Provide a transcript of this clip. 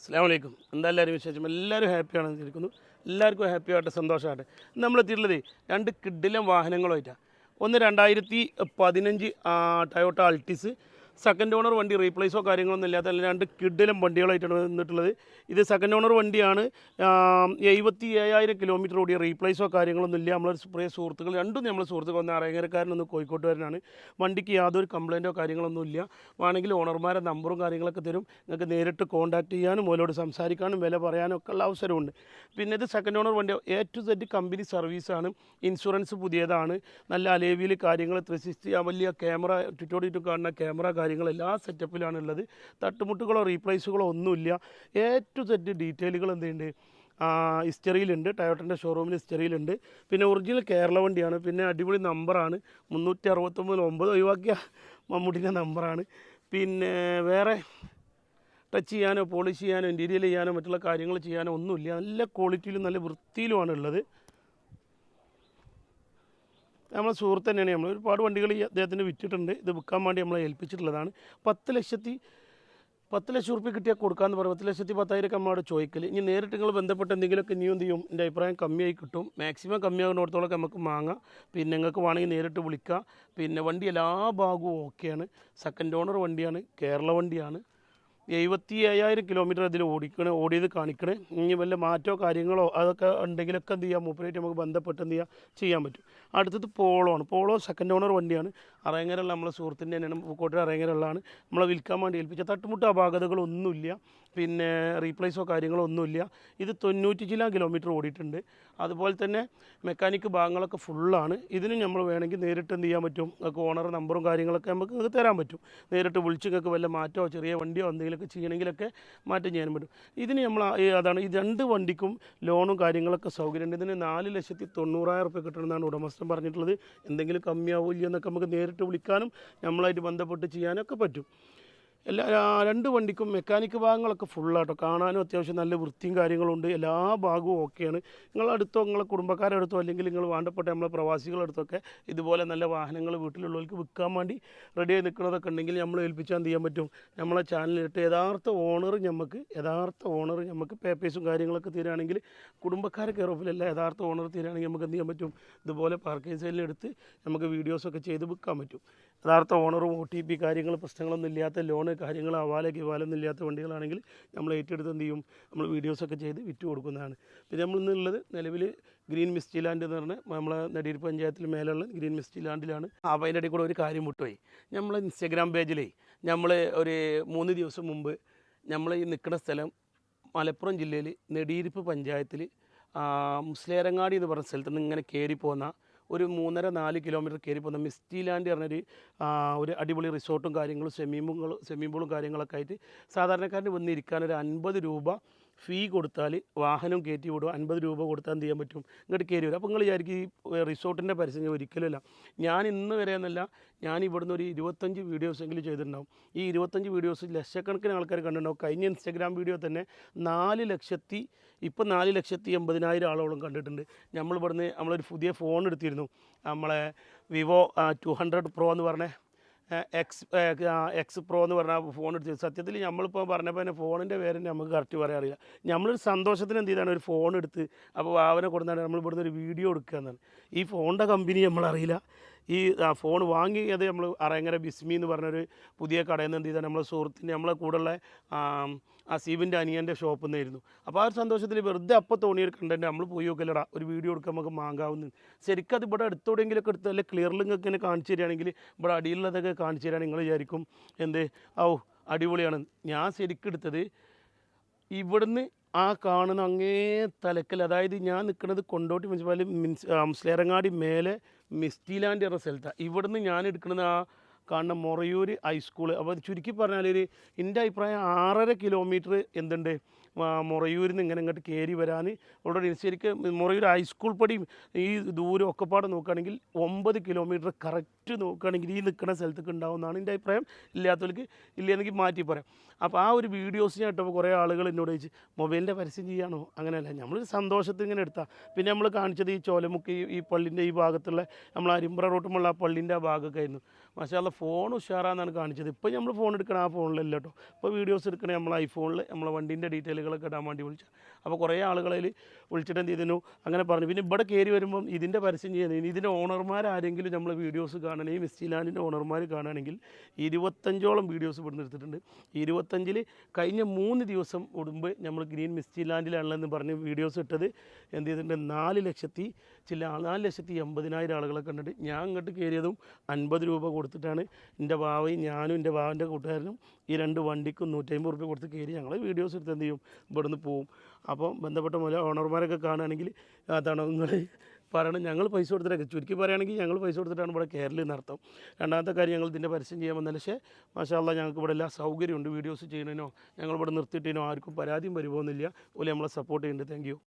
അസ്സാം വലൈക്കും എന്താ എല്ലാവരും വിശേഷം? എല്ലാവരും ഹാപ്പിയാണെന്ന് ഇരിക്കുന്നു എല്ലാവർക്കും ഹാപ്പി സന്തോഷമായിട്ട് നമ്മൾ എത്തിയിട്ടുള്ളത് രണ്ട് കിഡിലും വാഹനങ്ങളുമായിട്ടാണ് ഒന്ന് രണ്ടായിരത്തി പതിനഞ്ച് ടയോട്ട അൾട്ടിസ് സെക്കൻഡ് ഓണർ വണ്ടി റീപ്ലേസോ കാര്യങ്ങളൊന്നും ഇല്ലാത്ത രണ്ട് കിഡിലും വണ്ടികളായിട്ടാണ് വന്നിട്ടുള്ളത് ഇത് സെക്കൻഡ് ഓണർ വണ്ടിയാണ്. എഴുപത്തി ഏഴായിരം കിലോമീറ്റർ ഓടിയ റീപ്ലേസോ കാര്യങ്ങളൊന്നും ഇല്ല. നമ്മളൊരു പ്രിയ സുഹൃത്തുക്കൾ രണ്ടും നമ്മൾ സുഹൃത്തുക്കൾ ഒന്ന് അരങ്ങരക്കാരനൊന്ന് കോഴിക്കോട്ടുകാരനാണ് വണ്ടിക്ക് യാതൊരു കംപ്ലയിന്റോ കാര്യങ്ങളൊന്നും ഇല്ല. വേണമെങ്കിൽ ഓണർമാരെ നമ്പറും കാര്യങ്ങളൊക്കെ തരും. നിങ്ങൾക്ക് നേരിട്ട് കോൺടാക്റ്റ് ചെയ്യാനും ഓലോട് സംസാരിക്കാനും വില പറയാനും ഒക്കെ ഉള്ള അവസരമുണ്ട്. പിന്നെ ഇത് സെക്കൻഡ് ഓണർ വണ്ടി എ ടു സെഡ് കമ്പനി സർവീസാണ് ഇൻഷുറൻസ് പുതിയതാണ്. നല്ല അലേവിയിൽ കാര്യങ്ങൾ ത്രീ സിക്സ്റ്റി വലിയ ക്യാമറ ചുറ്റോട് ചുറ്റും കാണുന്ന ക്യാമറ കാര്യങ്ങൾ എല്ലാ സെറ്റപ്പിലാണ് ഉള്ളത്. തട്ടുമുട്ടുകളോ റീപ്ലേസുകളോ ഒന്നുമില്ല. എ ടു സെറ്റ് ഡീറ്റെയിലുകൾ എന്തുണ്ട്? ഹിസ്റ്ററിയിലുണ്ട് ടയോട്ടന്റെ ഷോറൂമിൽ ഹിസ്റ്ററിയിലുണ്ട് പിന്നെ ഒറിജിനൽ കേരള വണ്ടിയാണ്. പിന്നെ അടിപൊളി നമ്പറാണ് മുന്നൂറ്റി അറുപത്തൊമ്പത് ഒമ്പത് ഒഴിവാക്കിയ മമ്മൂട്ടിന്റെ നമ്പറാണ് പിന്നെ വേറെ ടച്ച് ചെയ്യാനോ പോളിഷ് ചെയ്യാനോ ഇന്റീരിയൽ ചെയ്യാനോ മറ്റുള്ള കാര്യങ്ങൾ ചെയ്യാനോ ഒന്നുമില്ല. നല്ല ക്വാളിറ്റിയിലും നല്ല വൃത്തിയിലുമാണ് ഉള്ളത്. നമ്മളെ സുഹൃത്ത് തന്നെയാണ്. നമ്മൾ ഒരുപാട് വണ്ടികൾ ഈ അദ്ദേഹത്തിന് വിറ്റിട്ടുണ്ട്. ഇത് വിൽക്കാൻ വേണ്ടി നമ്മളെ ഏൽപ്പിച്ചിട്ടുള്ളതാണ്. പത്ത് ലക്ഷത്തി പത്ത് ലക്ഷം റുപ്യ കിട്ടിയാൽ കൊടുക്കാമെന്ന് പറയും. പത്ത് ലക്ഷത്തി പത്തായിരം നമ്മളോട് ചോദിക്കൽ ഇനി നേരിട്ട് നിങ്ങൾ ബന്ധപ്പെട്ട് എന്തെങ്കിലുമൊക്കെ ഇനിയും എന്ത് ചെയ്യും? എന്റെ അഭിപ്രായം കമ്മിയായി കിട്ടും. മാക്സിമം കമ്മിയാകുന്നിടത്തോളം നമുക്ക് വാങ്ങാം. പിന്നെ നിങ്ങൾക്ക് വേണമെങ്കിൽ നേരിട്ട് വിളിക്കാം. പിന്നെ വണ്ടി എല്ലാ ഭാഗവും ഓക്കെയാണ്. സെക്കൻഡ് ഓണർ വണ്ടിയാണ്. കേരള വണ്ടിയാണ്. എഴുപത്തി അയ്യായിരം കിലോമീറ്റർ അതിൽ ഓടിക്കണേ ഓടിയത് കാണിക്കണേ. ഇനി വല്ല മാറ്റോ കാര്യങ്ങളോ അതൊക്കെ ഉണ്ടെങ്കിലൊക്കെ എന്ത് ചെയ്യാം? മൂപ്പരായിട്ട് നമുക്ക് ബന്ധപ്പെട്ട് എന്ത് ചെയ്യാം? ചെയ്യാൻ പറ്റും. അടുത്തത് പോളോ ആണ്. പോളോ സെക്കൻഡ് ഓണർ വണ്ടിയാണ്. അറേങ്ങരയുള്ള നമ്മളെ സുഹൃത്തിന്റെ തന്നെയാണ്. പൂക്കോട്ടിൽ അറേങ്ങരയുള്ളതാണ് നമ്മളെ വിൽക്കാൻ വേണ്ടി ഏൽപ്പിച്ച തട്ടുമുട്ട അപാകതകളൊന്നുമില്ല. പിന്നെ റീപ്ലേസോ കാര്യങ്ങളോ ഒന്നുമില്ല ഇത് തൊണ്ണൂറ്റി ചില കിലോമീറ്റർ ഓടിയിട്ടുണ്ട്. അതുപോലെ തന്നെ മെക്കാനിക്ക് ഭാഗങ്ങളൊക്കെ ഫുള്ളാണ് ഇതിന് നമ്മൾ വേണമെങ്കിൽ നേരിട്ട് എന്ത് ചെയ്യാൻ പറ്റും? ഓണർ നമ്പറും കാര്യങ്ങളൊക്കെ നമുക്ക് തരാൻ പറ്റും. നേരിട്ട് വിളിച്ച് നിങ്ങൾക്ക് വല്ല മാറ്റോ ചെറിയ വണ്ടിയോ എന്തെങ്കിലുമൊക്കെ ചെയ്യണമെങ്കിലൊക്കെ മാറ്റം ചെയ്യാൻ പറ്റും. ഇതിന് നമ്മൾ അതാണ് ഈ രണ്ട് വണ്ടിക്കും ലോണും കാര്യങ്ങളൊക്കെ സൗകര്യമുണ്ട്. ഇതിന് നാല് ലക്ഷത്തി തൊണ്ണൂറായിരം റുപ്യ കിട്ടണമെന്നാണ് ഉടമസ്ഥൻ പറഞ്ഞിട്ടുള്ളത്. എന്തെങ്കിലും കമ്മിയാവില്ല എന്നൊക്കെ നമുക്ക് നേരിട്ട് വിളിക്കാനും നമ്മളായിട്ട് ബന്ധപ്പെട്ട് ചെയ്യാനൊക്കെ പറ്റും. എല്ലാ രണ്ട് വണ്ടിക്കും മെക്കാനിക്ക് ഭാഗങ്ങളൊക്കെ ഫുള്ളാട്ടോ കാണാനും അത്യാവശ്യം നല്ല വൃത്തിയും കാര്യങ്ങളുണ്ട്. എല്ലാ ഭാഗവും ഓക്കെയാണ് നിങ്ങളടുത്തോ നിങ്ങളെ കുടുംബക്കാരുടെ അടുത്തോ അല്ലെങ്കിൽ നിങ്ങൾ വേണ്ടപ്പെട്ട നമ്മളെ പ്രവാസികളുടെ അടുത്തൊക്കെ ഇതുപോലെ നല്ല വാഹനങ്ങൾ വീട്ടിലുള്ളവർക്ക് വിൽക്കാൻ വേണ്ടി റെഡിയായി നിൽക്കുന്നതൊക്കെ ഉണ്ടെങ്കിൽ നമ്മൾ ഏൽപ്പിച്ചാൽ എന്ത് ചെയ്യാൻ പറ്റും? നമ്മളെ ചാനലിലിട്ട് യഥാർത്ഥ ഓണർ നമുക്ക് യഥാർത്ഥ ഓണർ നമുക്ക് പേപ്പേഴ്സും കാര്യങ്ങളൊക്കെ തീരുകയാണെങ്കിൽ കുടുംബക്കാരെ കെയർ യഥാർത്ഥ ഓണർ തീരുകയാണെങ്കിൽ നമുക്ക് എന്ത് ചെയ്യാൻ പറ്റും? ഇതുപോലെ പാർക്കിംഗ് സെയിലിനെടുത്ത് നമുക്ക് വീഡിയോസൊക്കെ ചെയ്ത് വിൽക്കാൻ പറ്റും. യഥാർത്ഥ ഓണറും ഒ ടി പി കാര്യങ്ങൾ പ്രശ്നങ്ങളൊന്നും ഇല്ലാത്ത ലോണ് കാര്യങ്ങൾ അവാലയ്ക്ക് കിവാലൊന്നും ഇല്ലാത്ത വണ്ടികളാണെങ്കിൽ നമ്മൾ ഏറ്റെടുത്ത് എന്ത് ചെയ്യും? നമ്മൾ വീഡിയോസൊക്കെ ചെയ്ത് വിറ്റ് കൊടുക്കുന്നതാണ്. പിന്നെ നമ്മൾ ഇന്നുള്ളത് നിലവിൽ ഗ്രീൻ മിസ്റ്റി ലാൻഡ് എന്ന് പറഞ്ഞാൽ നമ്മളെ നെടിയൂർ പഞ്ചായത്തിൽ മേലുള്ള ഗ്രീൻ മിസ്റ്റി ലാൻഡിലാണ് അപ്പോൾ അതിന്റെ കൂടെ ഒരു കാര്യം വിട്ടുപോയി നമ്മൾ ഇൻസ്റ്റഗ്രാം പേജിലേ നമ്മൾ ഒരു മൂന്ന് ദിവസം മുമ്പ് നമ്മൾ ഈ നിൽക്കുന്ന സ്ഥലം മലപ്പുറം ജില്ലയിൽ നെടിയിരിപ്പ് പഞ്ചായത്തിൽ മുസ്ലേരങ്ങാടി എന്ന് പറഞ്ഞ സ്ഥലത്ത് നിന്ന് ഇങ്ങനെ കയറി പോകുന്ന ഒരു മൂന്നര നാല് കിലോമീറ്റർ കയറി പോകുന്ന മിസ്റ്റി ലാൻഡ് പറഞ്ഞൊരു ഒരു അടിപൊളി റിസോർട്ടും കാര്യങ്ങളും സ്വിമ്മിംഗ് പൂളും കാര്യങ്ങളൊക്കെ ആയിട്ട് സാധാരണക്കാരന് വന്നിരിക്കാൻ ഒരു അൻപത് രൂപ ഫീ കൊടുത്താൽ വാഹനം കയറ്റി വിടും അൻപത് രൂപ കൊടുത്താൽ എന്ത് ചെയ്യാൻ പറ്റും? ഇങ്ങോട്ട് കയറി വരും. അപ്പോൾ നിങ്ങൾ വിചാരിക്കും ഈ റിസോർട്ടിന്റെ പരസ്യം ഒരിക്കലുമല്ല. ഞാൻ ഇന്ന് വരെ എന്നല്ല ഞാൻ ഇവിടുന്ന് ഒരു ഇരുപത്തഞ്ച് വീഡിയോസ് എങ്കിലും ചെയ്തിട്ടുണ്ടാവും. ഈ ഇരുപത്തഞ്ച് വീഡിയോസ് ലക്ഷക്കണക്കിന് ആൾക്കാർ കണ്ടിട്ടുണ്ടാവും. കഴിഞ്ഞ ഇൻസ്റ്റാഗ്രാം വീഡിയോ തന്നെ നാല് ലക്ഷത്തി ഇപ്പോൾ നാല് ലക്ഷത്തി എൺപതിനായിരം ആളോളം കണ്ടിട്ടുണ്ട്. നമ്മൾ ഇവിടുന്ന് നമ്മളൊരു പുതിയ ഫോൺ എടുത്തിരുന്നു. നമ്മളെ വിവോ ടു ഹൺഡ്രഡ് പ്രോ എന്ന് പറഞ്ഞ എക്സ് എക്സ് പ്രോ എന്ന് പറഞ്ഞ ഫോൺ എടുത്ത്. സത്യത്തിൽ നമ്മളിപ്പോൾ പറഞ്ഞപ്പോൾ തന്നെ ഫോണിന്റെ പേര് നമുക്ക് കറക്റ്റ് പറയാൻ അറിയില്ല. നമ്മളൊരു സന്തോഷത്തിന് എന്ത് ചെയ്താണ്? ഒരു ഫോൺ എടുത്ത് അപ്പോൾ വാവനെ കൊടുത്താണ് നമ്മൾ ഇവിടുന്ന് ഒരു വീഡിയോ എടുക്കുക എന്നാണ് ഈ ഫോണിന്റെ കമ്പനി നമ്മളറിയില്ല. ഈ ഫോൺ വാങ്ങിയത് നമ്മൾ അറങ്ങര ബിസ്മി എന്ന് പറഞ്ഞൊരു പുതിയ കടയിൽ നിന്ന് എന്ത് ചെയ്താൽ നമ്മളെ സുഹൃത്തിന്റെ നമ്മളെ കൂടെയുള്ള അസീബിന്റെ അനിയന്റെ ഷോപ്പിൽ നിന്നായിരുന്നു അപ്പോൾ ആ ഒരു സന്തോഷത്തിൽ വെറുതെ അപ്പോൾ തോന്നിയൊരു കണ്ടന്റ് നമ്മൾ പോയി നോക്കില്ലടാ ഒരു വീഡിയോ എടുക്കാൻ നമുക്ക് വാങ്ങാവുന്ന ശരിക്കും അത് ഇവിടെ എടുത്തോടെങ്കിലൊക്കെ എടുത്ത് അല്ലെങ്കിൽ നിങ്ങൾക്ക് ഇങ്ങനെ കാണിച്ചു തരികയാണെങ്കിൽ ഇവിടെ അടിയിലുള്ളതൊക്കെ കാണിച്ചു തരാൻ നിങ്ങൾ വിചാരിക്കും എന്ത്? ഔ അടിപൊളിയാണ്. ഞാൻ ശരിക്കും എടുത്തത് ഇവിടുന്ന് ആ കാണുന്ന അങ്ങേ തലക്കൽ അതായത് ഞാൻ നിൽക്കുന്നത് കൊണ്ടോട്ടി മുനിസിപ്പാലിറ്റി മീൻസ് മുസ്ലേറങ്ങാടി മേലെ മിസ്റ്റിലാൻഡ് എന്ന സ്ഥലത്താണ് ഇവിടുന്ന് ഞാൻ എടുക്കുന്നത് ആ കാണുന്ന മൊറയൂർ ഹൈസ്കൂൾ അപ്പോൾ ചുരുക്കി പറഞ്ഞാൽ ഒരു എന്റെ അഭിപ്രായം ആറര കിലോമീറ്റർ എന്തുണ്ട്? മൊറയൂരിൽ നിന്ന് ഇങ്ങനെ ഇങ്ങോട്ട് കയറി വരാൻ ഇവിടെ ശരിക്ക് മൊറയൂർ ഹൈസ്കൂൾ പടി ഈ ദൂരം ഒക്കെ പാടെ നോക്കുകയാണെങ്കിൽ ഒമ്പത് കിലോമീറ്റർ കറക്റ്റ് നോക്കുകയാണെങ്കിൽ ഈ നിൽക്കുന്ന സ്ഥലത്തേക്ക് ഉണ്ടാവുമെന്നാണ് എന്റെ അഭിപ്രായം. ഇല്ലാത്തവർക്ക് ഇല്ലെങ്കിൽ മാറ്റി പറയാം. അപ്പോൾ ആ ഒരു വീഡിയോസ് ഞാൻ ഇട്ടപ്പോൾ കുറേ ആളുകൾ എന്നോട് ചോദിച്ചു മൊബൈലിന്റെ പരസ്യം ചെയ്യാണോ? അങ്ങനെയല്ല നമ്മൾ സന്തോഷത്തിൽ ഇങ്ങനെ എടുത്താൽ പിന്നെ നമ്മൾ കാണിച്ചത് ഈ ചോലമുക്ക് ഈ- പള്ളിന്റെ ഈ ഭാഗത്തുള്ള നമ്മൾ അരിമ്പ്ര റോട്ടുമുള്ള ആ പള്ളിന്റെ ആ ഭാഗമൊക്കെ ആയിരുന്നു. പക്ഷേ അത് ഫോൺ ഉഷാറാന്നാണ് കാണിച്ചത്. ഇപ്പോൾ നമ്മൾ ഫോൺ എടുക്കണം ആ ഫോണിലല്ല കേട്ടോ ഇപ്പോൾ വീഡിയോസ് എടുക്കണേ നമ്മൾ ഐഫോണിൽ നമ്മളെ വണ്ടീന്റെ ഡീറ്റെയിലുകളൊക്കെ ഇടാൻ വേണ്ടി വിളിച്ചു. അപ്പോൾ കുറേ ആളുകളിൽ വിളിച്ചിട്ട് എന്ത് ചെയ്തിരുന്നു? അങ്ങനെ പറഞ്ഞു. പിന്നെ ഇവിടെ കയറി വരുമ്പം ഇതിന്റെ പരസ്യം ചെയ്യുന്നത് ഇതിന്റെ ഓണർമാർ ആരെങ്കിലും നമ്മൾ വീഡിയോസ് കാണണമെങ്കിൽ ഈ മിസ്റ്റി ലാൻഡിന്റെ ഓണർമാർ കാണുകയാണെങ്കിൽ ഇരുപത്തഞ്ചോളം വീഡിയോസ് ഇവിടെ എടുത്തിട്ടുണ്ട്. ഇരുപത്തഞ്ചിൽ കഴിഞ്ഞ മൂന്ന് ദിവസം മുമ്പ് നമ്മൾ ഗ്രീൻ മിസ്റ്റി ലാൻഡിലാണല്ലെന്ന് പറഞ്ഞ് വീഡിയോസ് ഇട്ടത്. എന്ത് ചെയ്തിട്ടുണ്ട്? നാല് ലക്ഷത്തി ചില നാല് ലക്ഷത്തി എൺപതിനായിരം ആളുകളെ കണ്ടിട്ട് ഞാൻ ഇങ്ങോട്ട് കയറിയതും അൻപത് രൂപ കൊടുത്തിട്ടാണ്. എന്റെ ഭാവയും ഞാനും എന്റെ ഭാവന്റെ കൂട്ടുകാരനും ഈ രണ്ട് വണ്ടിക്കും നൂറ്റമ്പത് റുപ്യ കൊടുത്ത് കയറി ഞങ്ങൾ വീഡിയോസ് എടുത്ത് എന്ത് ചെയ്യും? ഇവിടുന്ന് പോവും. അപ്പം ബന്ധപ്പെട്ട മുതൽ ഓണർമാരൊക്കെ കാണുകയാണെങ്കിൽ അതാണ് നിങ്ങൾ പറയണം ഞങ്ങൾ പൈസ കൊടുത്തിട്ടൊക്കെ. ചുരുക്കി പറയുകയാണെങ്കിൽ ഞങ്ങൾ പൈസ കൊടുത്തിട്ടാണ് ഇവിടെ കേരളത്തിൽ നടത്തും രണ്ടാമത്തെ കാര്യം ഞങ്ങൾ ഇതിന്റെ പരസ്യം ചെയ്യാൻ വന്നാൽ പക്ഷേ മാഷാല്ല ഞങ്ങൾക്ക് ഇവിടെ എല്ലാ സൗകര്യമുണ്ട്. വീഡിയോസ് ചെയ്യുന്നതിനോ ഞങ്ങൾ ഇവിടെ നിർത്തിയിട്ടതിനോ ആർക്കും പരാതിയും വരുമോയെന്നില്ല അതുപോലെ നമ്മളെ സപ്പോർട്ട് ചെയ്യുന്നുണ്ട്. താങ്ക്